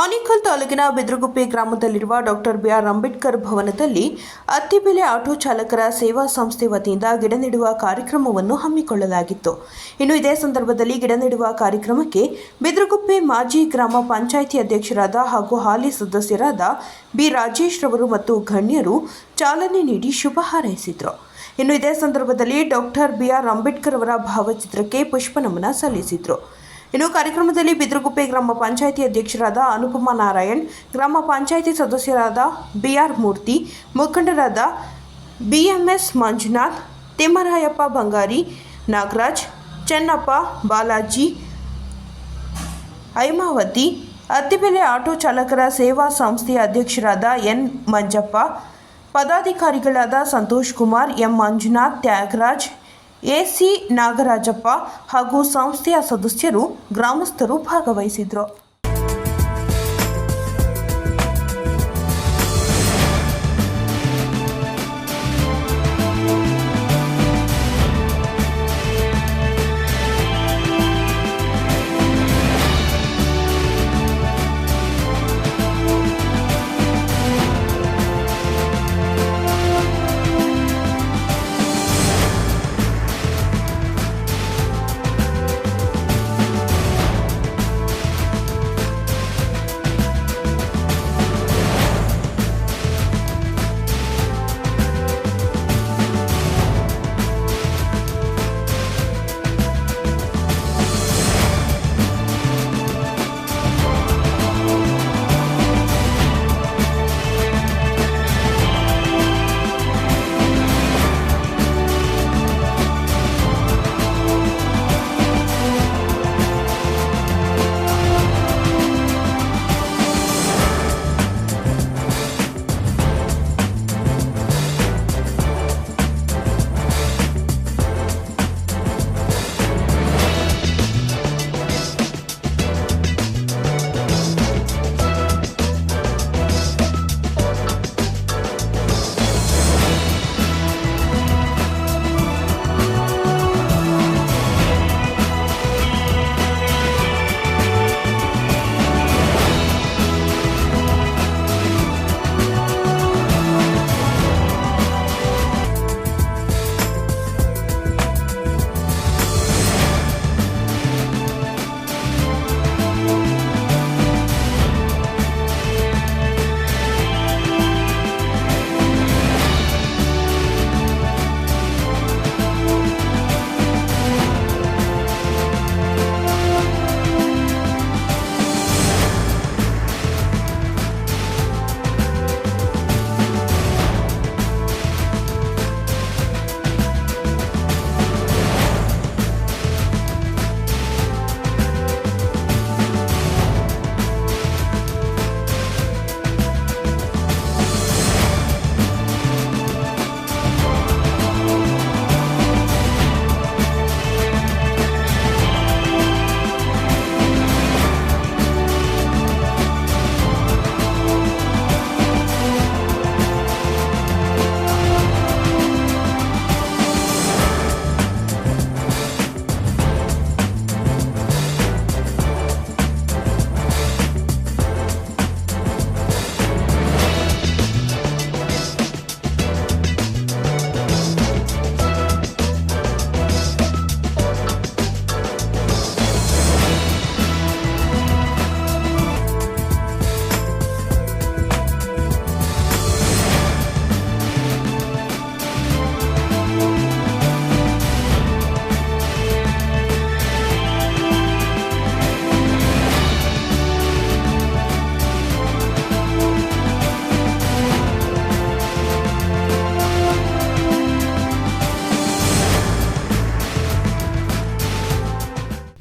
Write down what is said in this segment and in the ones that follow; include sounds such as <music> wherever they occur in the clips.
ಆನಿಕಲ್ ತಾಲೂಕಿನ ಬೆದ್ರಗುಪ್ಪೆ ಗ್ರಾಮದಲ್ಲಿರುವ doctor B R Ambedkar ಭವನದಲ್ಲಿ ಅತ್ತಿಬೆಲೆ ಆಟೋ ಚಾಲಕರ ಸೇವಾ ಸಂಸ್ಥೆ ವತಿಯಿಂದ ಗಿಡ ನೆಡುವ ಕಾರ್ಯಕ್ರಮವನ್ನು ಹಮ್ಮಿಕೊಳ್ಳಲಾಗಿತ್ತು. ಇನ್ನು ಇದೇ ಸಂದರ್ಭದಲ್ಲಿ ಗಿಡ ನೆಡುವ ಕಾರ್ಯಕ್ರಮಕ್ಕೆ ಬೆದ್ರಗುಪ್ಪೆ ಮಾಜಿ ಗ್ರಾಮ ಪಂಚಾಯಿತಿ ಅಧ್ಯಕ್ಷರಾದ ಹಾಗೂ ಹಾಲಿ ಸದಸ್ಯರಾದ ಬಿ ರಾಜೇಶ್ ರವರು ಮತ್ತು ಗಣ್ಯರು ಚಾಲನೆ ನೀಡಿ ಶುಭ ಹಾರೈಸಿದರು. ಇನ್ನು ಇದೇ ಸಂದರ್ಭದಲ್ಲಿ ಡಾಕ್ಟರ್ ಬಿಆರ್ ಅಂಬೇಡ್ಕರ್ ಅವರ ಭಾವಚಿತ್ರಕ್ಕೆ ಪುಷ್ಪನಮನ ಸಲ್ಲಿಸಿದರು. ಇನ್ನು ಕಾರ್ಯಕ್ರಮದಲ್ಲಿ ಬಿದ್ರಗುಪ್ಪೆ ಗ್ರಾಮ ಪಂಚಾಯಿತಿ ಅಧ್ಯಕ್ಷರಾದ ಅನುಪಮ ನಾರಾಯಣ್, ಗ್ರಾಮ ಪಂಚಾಯಿತಿ ಸದಸ್ಯರಾದ ಬಿಆರ್ ಮೂರ್ತಿ, ಮುಖಂಡರಾದ ಬಿಎಂಎಸ್ ಮಂಜುನಾಥ್, ತಿಮ್ಮರಾಯಪ್ಪ ಬಂಗಾರಿ, ನಾಗರಾಜ್, ಚೆನ್ನಪ್ಪ ಬಾಲಾಜಿ ಐಮಾವತಿ ಅತ್ತಿಬೆಲೆ ಆಟೋ ಚಾಲಕರ ಸೇವಾ ಸಂಸ್ಥೆಯ ಅಧ್ಯಕ್ಷರಾದ ಎನ್ ಮಂಜಪ್ಪ, ಪದಾಧಿಕಾರಿಗಳಾದ ಸಂತೋಷ್ ಕುಮಾರ್, ಎಂ ಮಂಜುನಾಥ್, ತ್ಯಾಗರಾಜ್ ಎಸಿ ನಾಗರಾಜಪ್ಪ ಹಾಗೂ ಸಂಸ್ಥೆಯ ಸದಸ್ಯರು ಗ್ರಾಮಸ್ಥರು ಭಾಗವಹಿಸಿದ್ರು.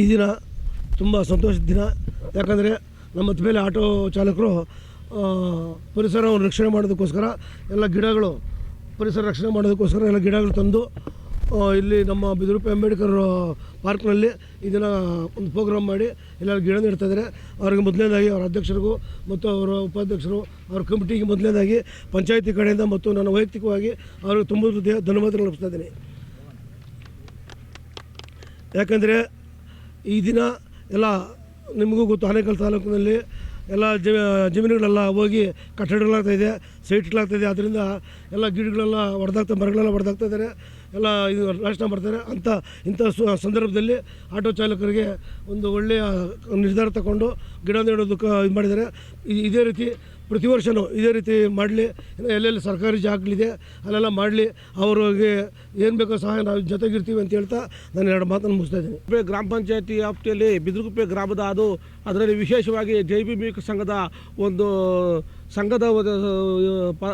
ಈ ದಿನ ತುಂಬ ಸಂತೋಷದ ದಿನ. ಯಾಕಂದರೆ ನಮ್ಮ ಮೇಲೆ ಆಟೋ ಚಾಲಕರು ಪರಿಸರವನ್ನು ರಕ್ಷಣೆ ಮಾಡೋದಕ್ಕೋಸ್ಕರ ಎಲ್ಲ ಗಿಡಗಳು, ಪರಿಸರ ರಕ್ಷಣೆ ಮಾಡೋದಕ್ಕೋಸ್ಕರ ಎಲ್ಲ ಗಿಡಗಳು ತಂದು ಇಲ್ಲಿ ನಮ್ಮ ಬಿದಿರುಪಿ ಅಂಬೇಡ್ಕರ್ ಪಾರ್ಕ್ನಲ್ಲಿ ಇದನ್ನು ಒಂದು ಪ್ರೋಗ್ರಾಮ್ ಮಾಡಿ ಎಲ್ಲರೂ ಗಿಡ ಇದ್ದಾರೆ. ಅವ್ರಿಗೆ ಮೊದಲನೇದಾಗಿ ಅವರ ಅಧ್ಯಕ್ಷರಿಗೂ ಮತ್ತು ಅವರ ಉಪಾಧ್ಯಕ್ಷರು ಅವ್ರ ಕಮಿಟಿಗೆ ಮೊದಲನೇದಾಗಿ ಪಂಚಾಯತಿ ಕಡೆಯಿಂದ ಮತ್ತು ನನ್ನ ವೈಯಕ್ತಿಕವಾಗಿ ಅವ್ರಿಗೆ ತುಂಬ ಧನ್ಯವಾದಗಳು ಅರ್ಪಿಸ್ತಾ ಇದ್ದೀನಿ. ಯಾಕಂದರೆ ಈ ದಿನ ಎಲ್ಲ ನಿಮಗೂ ಗೊತ್ತು ಆನೇಕಲ್ ತಾಲೂಕಿನಲ್ಲಿ ಎಲ್ಲ ಜಮೀನುಗಳೆಲ್ಲ ಹೋಗಿ ಕಟ್ಟಡಗಳಾಗ್ತಾ ಇದೆ, ಸೈಟ್ಗಳಾಗ್ತಾ ಇದೆ. ಅದರಿಂದ ಎಲ್ಲ ಗಿಡಗಳೆಲ್ಲ ಹೊಡೆದಾಗ್ತಾ ಮರಗಳೆಲ್ಲ ಹೊಡೆದಾಗ್ತಾ ಇದ್ದಾರೆ ಎಲ್ಲ ಇದು ನಾಶನ ಮಾಡ್ತಾರೆ ಅಂತ ಇಂಥ ಸಂದರ್ಭದಲ್ಲಿ ಆಟೋ ಚಾಲಕರಿಗೆ ಒಂದು ಒಳ್ಳೆಯ ನಿರ್ಧಾರ ತಗೊಂಡು ಗಿಡ ನೆಡೋದಕ್ಕೆ ಇದು ಮಾಡಿದ್ದಾರೆ. ಇದೇ ರೀತಿ ಪ್ರತಿ ವರ್ಷವೂ ಇದೇ ರೀತಿ ಮಾಡಲಿ. ಎಲ್ಲೆಲ್ಲಿ ಸರ್ಕಾರಿ ಜಾಗಗಳಿದೆ, ಅಲ್ಲೆಲ್ಲ ಮಾಡಲಿ. ಅವ್ರಿಗೆ ಏನು ಬೇಕೋ ಸಹಾಯ ನಾವು ಜೊತೆಗಿರ್ತೀವಿ ಅಂತ ಹೇಳ್ತಾ ನಾನು ಎರಡು ಮಾತನ್ನು ಮುಗಿಸ್ತಾ ಇದ್ದೀನಿ. ಗ್ರಾಮ ಪಂಚಾಯತಿ ವ್ಯಾಪ್ತಿಯಲ್ಲಿ ಬಿದ್ರಗುಪ್ಪೆ ಗ್ರಾಮದ ಅದು ಅದರಲ್ಲಿ ವಿಶೇಷವಾಗಿ ಜೈ ಬಿ ಸಂಘದ ಒಂದು ಸಂಘದ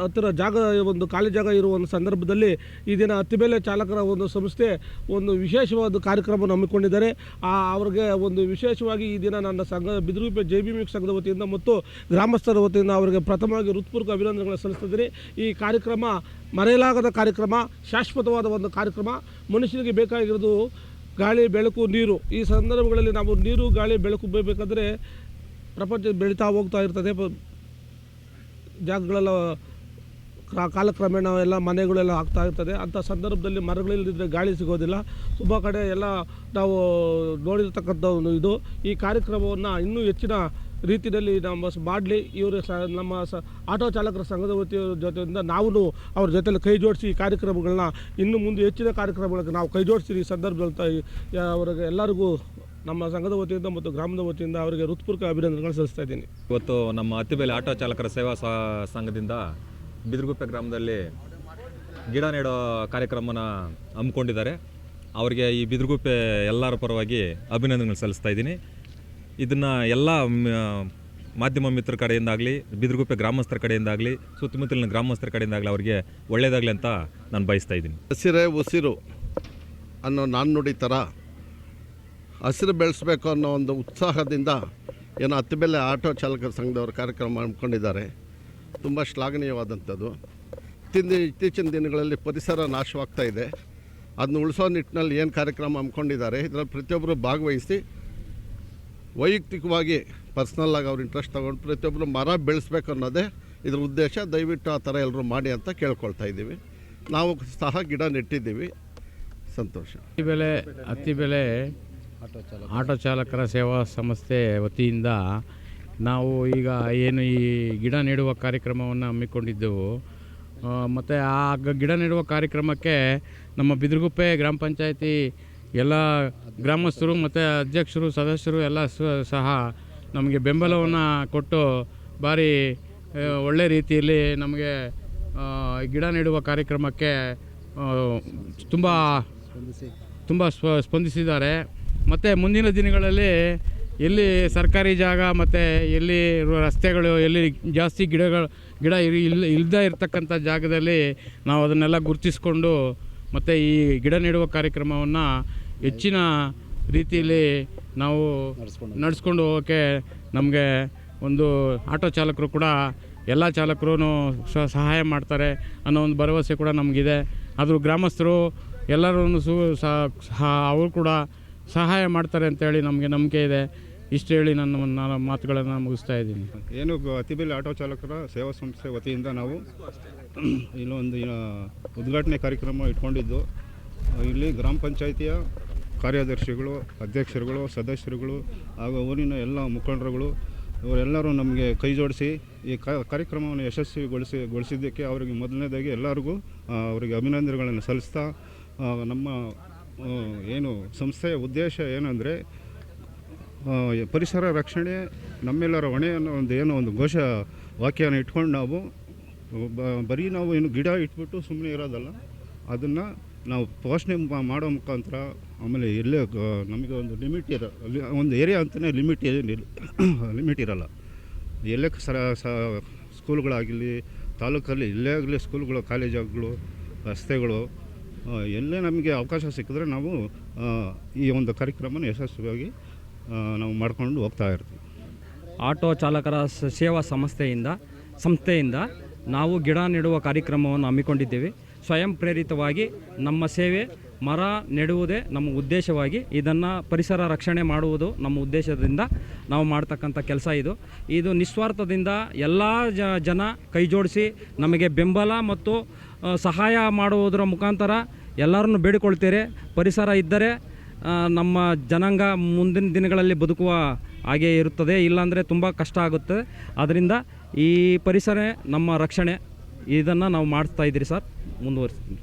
ಹತ್ತಿರ ಜಾಗ, ಒಂದು ಖಾಲಿ ಜಾಗ ಇರುವ ಒಂದು ಸಂದರ್ಭದಲ್ಲಿ ಈ ದಿನ ಅತ್ತಿಬೆಲೆ ಚಾಲಕರ ಒಂದು ಸಂಸ್ಥೆ ಒಂದು ವಿಶೇಷವಾದ ಕಾರ್ಯಕ್ರಮವನ್ನು ಹಮ್ಮಿಕೊಂಡಿದ್ದಾರೆ. ಆ, ಅವ್ರಿಗೆ ಒಂದು ವಿಶೇಷವಾಗಿ ಈ ದಿನ ನನ್ನ ಸಂಘ, ಬಿದ್ರೂಪೆ ಜೆ ಬಿ ಸಂಘದ ವತಿಯಿಂದ ಮತ್ತು ಗ್ರಾಮಸ್ಥರ ವತಿಯಿಂದ ಅವರಿಗೆ ಪ್ರಥಮವಾಗಿ ಹೃತ್ಪೂರ್ವಕ ಅಭಿನಂದನೆಗಳನ್ನು ಸಲ್ಲಿಸ್ತಿದ್ದೀನಿ ಈ ಕಾರ್ಯಕ್ರಮ ಮರೆಯಲಾಗದ ಕಾರ್ಯಕ್ರಮ, ಶಾಶ್ವತವಾದ ಒಂದು ಕಾರ್ಯಕ್ರಮ. ಮನುಷ್ಯನಿಗೆ ಬೇಕಾಗಿರೋದು ಗಾಳಿ, ಬೆಳಕು, ನೀರು. ಈ ಸಂದರ್ಭಗಳಲ್ಲಿ ನಾವು ನೀರು, ಗಾಳಿ, ಬೆಳಕು ಬೇಕಾದರೆ ಪ್ರಪಂಚ ಬೆಳೀತಾ ಹೋಗ್ತಾ ಇರ್ತದೆ. ಜಾಗಗಳೆಲ್ಲ, ಕ್ರ- ಕಾಲಕ್ರಮೇಣ ಎಲ್ಲ ಮನೆಗಳೆಲ್ಲ ಆಗ್ತಾ ಇರ್ತದೆ. ಅಂಥ ಸಂದರ್ಭದಲ್ಲಿ ಮರಗಳಿಲ್ಲದಿದ್ದರೆ ಗಾಳಿ ಸಿಗೋದಿಲ್ಲ. ತುಂಬ ಕಡೆ ಎಲ್ಲ ನಾವು ನೋಡಿರ್ತಕ್ಕಂಥ ಒಂದು ಇದು. ಈ ಕಾರ್ಯಕ್ರಮವನ್ನು ಇನ್ನೂ ಹೆಚ್ಚಿನ ರೀತಿಯಲ್ಲಿ ನಮ್ಮ ಮಾಡಲಿ. ಇವರು ಸ, ನಮ್ಮ ಸ, ಆಟೋ ಚಾಲಕರ ಸಂಘದ ವತಿಯ ಜೊತೆಯಿಂದ ನಾವು ಅವ್ರ ಜೊತೆಲಿ ಕೈ ಜೋಡಿಸಿ ಈ ಕಾರ್ಯಕ್ರಮಗಳನ್ನ ಇನ್ನು ಮುಂದೆ ಹೆಚ್ಚಿನ ಕಾರ್ಯಕ್ರಮಗಳಿಗೆ ನಾವು ಕೈ ಜೋಡಿಸಿ ಈ ಸಂದರ್ಭದಲ್ಲಿ ಅವರಿಗೆ ಎಲ್ಲರಿಗೂ ನಮ್ಮ ಸಂಘದ ವತಿಯಿಂದ ಮತ್ತು ಗ್ರಾಮದ ವತಿಯಿಂದ ಅವರಿಗೆ ಹೃತ್ಪೂರ್ವಕ ಅಭಿನಂದನೆಗಳು ಸಲ್ಲಿಸ್ತಾ ಇದ್ದೀನಿ. ಇವತ್ತು ನಮ್ಮ ಅತ್ತಿಬೇಲಿ ಆಟೋ ಚಾಲಕರ ಸೇವಾ ಸ- ಸಂಘದಿಂದ ಬಿದಿರುಗುಪ್ಪೆ ಗ್ರಾಮದಲ್ಲಿ ಗಿಡ ನೆಡೋ ಕಾರ್ಯಕ್ರಮನ ಹಮ್ಮಿಕೊಂಡಿದ್ದಾರೆ. ಅವರಿಗೆ ಈ ಬಿದಿರುಗುಪ್ಪೆ ಎಲ್ಲರ ಪರವಾಗಿ ಅಭಿನಂದನೆಗಳು ಸಲ್ಲಿಸ್ತಾ ಇದ್ದೀನಿ. ಇದನ್ನು ಎಲ್ಲ ಮ್, ಮಾಧ್ಯಮ ಮಿತ್ರ ಕಡೆಯಿಂದಾಗಲಿ ಬಿದಿರುಗುಪ್ಪೆ ಗ್ರಾಮಸ್ಥರ ಕಡೆಯಿಂದಾಗಲಿ ಸುತ್ತಮುತ್ತಲಿನ ಗ್ರಾಮಸ್ಥರ ಕಡೆಯಿಂದಾಗಲಿ ಅವರಿಗೆ ಒಳ್ಳೆಯದಾಗಲಿ ಅಂತ ನಾನು ಬಯಸ್ತಾ ಇದ್ದೀನಿ. ಹಸಿರೇ ಉಸಿರು ಅನ್ನೋ ನಾಣ್ಣುಡಿ ಥರ ಹಸಿರು ಬೆಳೆಸಬೇಕು ಅನ್ನೋ ಒಂದು ಉತ್ಸಾಹದಿಂದ ಏನು ಹತ್ತಿಬೆಲೆ ಆಟೋ ಚಾಲಕರ ಸಂಘದವರು ಕಾರ್ಯಕ್ರಮ ಹಮ್ಮಿಕೊಂಡಿದ್ದಾರೆ ತುಂಬ ಶ್ಲಾಘನೀಯವಾದಂಥದ್ದು. ತಿಂದು, ಇತ್ತೀಚಿನ ದಿನಗಳಲ್ಲಿ ಪರಿಸರ ನಾಶವಾಗ್ತಾ ಇದೆ. ಅದನ್ನ ಉಳಿಸೋ ನಿಟ್ಟಿನಲ್ಲಿ ಏನು ಕಾರ್ಯಕ್ರಮ ಹಮ್ಮಿಕೊಂಡಿದ್ದಾರೆ, ಇದರಲ್ಲಿ ಪ್ರತಿಯೊಬ್ಬರು ಭಾಗವಹಿಸಿ ವೈಯಕ್ತಿಕವಾಗಿ ಪರ್ಸ್ನಲ್ಲಾಗಿ ಅವ್ರು ಇಂಟ್ರೆಸ್ಟ್ ತೊಗೊಂಡು ಪ್ರತಿಯೊಬ್ಬರು ಮರ ಬೆಳೆಸ್ಬೇಕು ಅನ್ನೋದೇ ಇದ್ರ ಉದ್ದೇಶ. ದಯವಿಟ್ಟು ಆ ಥರ ಎಲ್ಲರೂ ಮಾಡಿ ಅಂತ ಕೇಳ್ಕೊಳ್ತಾ ಇದ್ದೀವಿ. ನಾವು ಸಹ ಗಿಡ ನೆಟ್ಟಿದ್ದೀವಿ. ಸಂತೋಷ. ಹತ್ತಿ ಬೆಲೆ ಅತಿ ಬೆಲೆ ಆಟೋ ಚಾಲಕರ ಸೇವಾ ಸಂಸ್ಥೆ ವತಿಯಿಂದ ನಾವು ಈಗ ಏನು ಈ ಗಿಡ ನೆಡುವ ಕಾರ್ಯಕ್ರಮವನ್ನು ಹಮ್ಮಿಕೊಂಡಿದ್ದೆವು. ಮತ್ತು ಆ ಗಿಡ ನೆಡುವ ಕಾರ್ಯಕ್ರಮಕ್ಕೆ ನಮ್ಮ ಬಿದ್ರಗುಪ್ಪೆ ಗ್ರಾಮ ಪಂಚಾಯತಿ ಎಲ್ಲ ಗ್ರಾಮಸ್ಥರು ಮತ್ತು ಅಧ್ಯಕ್ಷರು ಸದಸ್ಯರು ಎಲ್ಲ ಸಹ ನಮಗೆ ಬೆಂಬಲವನ್ನು ಕೊಟ್ಟು ಭಾರಿ ಒಳ್ಳೆ ರೀತಿಯಲ್ಲಿ ನಮಗೆ ಗಿಡ ನೆಡುವ ಕಾರ್ಯಕ್ರಮಕ್ಕೆ ತುಂಬ ತುಂಬ ಸ್ಪ ಸ್ಪಂದಿಸಿದ್ದಾರೆ. ಮತ್ತು ಮುಂದಿನ ದಿನಗಳಲ್ಲಿ ಎಲ್ಲಿ ಸರ್ಕಾರಿ ಜಾಗ ಮತ್ತು ಎಲ್ಲಿ ರಸ್ತೆಗಳು ಎಲ್ಲಿ ಜಾಸ್ತಿ ಗಿಡಗಳು ಗಿಡ ಇರಿ ಇಲ್ಲ ಇಲ್ಲದೇ ಇರತಕ್ಕಂಥ ಜಾಗದಲ್ಲಿ ನಾವು ಅದನ್ನೆಲ್ಲ ಗುರುತಿಸ್ಕೊಂಡು ಮತ್ತು ಈ ಗಿಡ ನೆಡುವ ಕಾರ್ಯಕ್ರಮವನ್ನು ಹೆಚ್ಚಿನ ರೀತಿಯಲ್ಲಿ ನಾವು ನಡೆಸ್ಕೊಂಡು ಹೋಗೋಕ್ಕೆ ನಮಗೆ ಒಂದು ಆಟೋ ಚಾಲಕರು ಕೂಡ ಎಲ್ಲ ಚಾಲಕರು ಸಹಾಯ ಮಾಡ್ತಾರೆ ಅನ್ನೋ ಒಂದು ಭರವಸೆ ಕೂಡ ನಮಗಿದೆ. ಆದರೂ ಗ್ರಾಮಸ್ಥರು ಎಲ್ಲರೂ ಸು ಸಹ ಅವರು ಕೂಡ ಸಹಾಯ ಮಾಡ್ತಾರೆ ಅಂತೇಳಿ ನಮಗೆ ನಂಬಿಕೆ ಇದೆ. ಇಷ್ಟು ಹೇಳಿ ನನ್ನ ನನ್ನ ಮಾತುಗಳನ್ನು ಮುಗಿಸ್ತಾ ಇದ್ದೀನಿ. ಏನು ಅತಿಬೆಲೆ ಆಟೋ ಚಾಲಕರ ಸೇವಾ ಸಂಸ್ಥೆ ವತಿಯಿಂದ ನಾವು ಇಲ್ಲೊಂದು ಉದ್ಘಾಟನೆ ಕಾರ್ಯಕ್ರಮ ಇಟ್ಕೊಂಡಿದ್ದು. ಇಲ್ಲಿ ಗ್ರಾಮ ಪಂಚಾಯಿತಿಯ ಕಾರ್ಯದರ್ಶಿಗಳು, ಅಧ್ಯಕ್ಷರುಗಳು, ಸದಸ್ಯರುಗಳು ಹಾಗೂ ಊರಿನ ಎಲ್ಲ ಮುಖಂಡರುಗಳು, ಇವರೆಲ್ಲರೂ ನಮಗೆ ಕೈ ಜೋಡಿಸಿ ಈ ಕಾರ್ಯಕ್ರಮವನ್ನು ಯಶಸ್ವಿಗೊಳಿಸಿ, ಗೊಳಿಸಿದ್ದಕ್ಕೆ ಅವರಿಗೆ ಮೊದಲನೇದಾಗಿ ಎಲ್ಲರಿಗೂ ಅವರಿಗೆ ಅಭಿನಂದನೆಗಳನ್ನು ಸಲ್ಲಿಸ್ತಾ ನಮ್ಮ ಏನು ಸಂಸ್ಥೆಯ ಉದ್ದೇಶ ಏನಂದರೆ ಪರಿಸರ ರಕ್ಷಣೆ, ನಮ್ಮೆಲ್ಲರ ಹೊಣೆ ಅನ್ನೋ ಒಂದು ಏನೋ ಒಂದು ಘೋಷ ವಾಕ್ಯನ ಇಟ್ಕೊಂಡು ನಾವು ಬರೀ ನಾವು ಏನು ಗಿಡ ಇಟ್ಬಿಟ್ಟು ಸುಮ್ಮನೆ ಇರೋದಲ್ಲ, ಅದನ್ನು ನಾವು ಪೋಷಣೆ ಮಾಡೋ ಮುಖಾಂತರ, ಆಮೇಲೆ ಎಲ್ಲೇ ನಮಗೆ ಒಂದು ಲಿಮಿಟ್ ಇರೋ ಒಂದು ಏರಿಯಾ ಅಂತಲೇ ಲಿಮಿಟ್ <coughs> ಲಿಮಿಟ್ ಇರೋಲ್ಲ. ಎಲ್ಲೇ ಸರ, ಸ, ಸ್ಕೂಲ್ಗಳಾಗಲಿ, ತಾಲೂಕಲ್ಲಿ ಇಲ್ಲೇ ಆಗಲಿ ಸ್ಕೂಲ್ಗಳು, ಕಾಲೇಜುಗಳು, ರಸ್ತೆಗಳು ಎಲ್ಲೇ ನಮಗೆ ಅವಕಾಶ ಸಿಕ್ಕಿದ್ರೆ ನಾವು ಈ ಒಂದು ಕಾರ್ಯಕ್ರಮನ ಯಶಸ್ವಿಯಾಗಿ ನಾವು ಮಾಡ್ಕೊಂಡು ಹೋಗ್ತಾ ಇರ್ತೀವಿ. ಆಟೋ ಚಾಲಕರ ಸೇವಾ ಸಂಸ್ಥೆಯಿಂದ ಸಂಸ್ಥೆಯಿಂದ ನಾವು ಗಿಡ ನೆಡುವ ಕಾರ್ಯಕ್ರಮವನ್ನು ಹಮ್ಮಿಕೊಂಡಿದ್ದೇವೆ. ಸ್ವಯಂ ಪ್ರೇರಿತವಾಗಿ ನಮ್ಮ ಸೇವೆ, ಮರ ನೆಡುವುದೇ ನಮ್ಮ ಉದ್ದೇಶವಾಗಿ, ಇದನ್ನು ಪರಿಸರ ರಕ್ಷಣೆ ಮಾಡುವುದು ನಮ್ಮ ಉದ್ದೇಶದಿಂದ ನಾವು ಮಾಡ್ತಕ್ಕಂಥ ಕೆಲಸ ಇದು. ಇದು ನಿಸ್ವಾರ್ಥದಿಂದ ಎಲ್ಲ ಜನ ಕೈ ಜೋಡಿಸಿ ನಮಗೆ ಬೆಂಬಲ ಮತ್ತು ಸಹಾಯ ಮಾಡುವುದರ ಮುಖಾಂತರ ಎಲ್ಲರನ್ನು ಬೇಡಿಕೊಳ್ತೇವೆ ಪರಿಸರ ಇದ್ದರೆ ನಮ್ಮ ಜನಾಂಗ ಮುಂದಿನ ದಿನಗಳಲ್ಲಿ ಬದುಕುವ ಹಾಗೆ ಇರುತ್ತದೆ. ಇಲ್ಲಾಂದರೆ ತುಂಬ ಕಷ್ಟ ಆಗುತ್ತೆ. ಆದ್ದರಿಂದ ಈ ಪರಿಸರ, ನಮ್ಮ ರಕ್ಷಣೆ, ಇದನ್ನು ನಾವು ಮಾಡಿಸ್ತಾ ಇದ್ದೀರಿ ಸರ್. ಮುಂದುವರಿಸ್ತೀನಿ.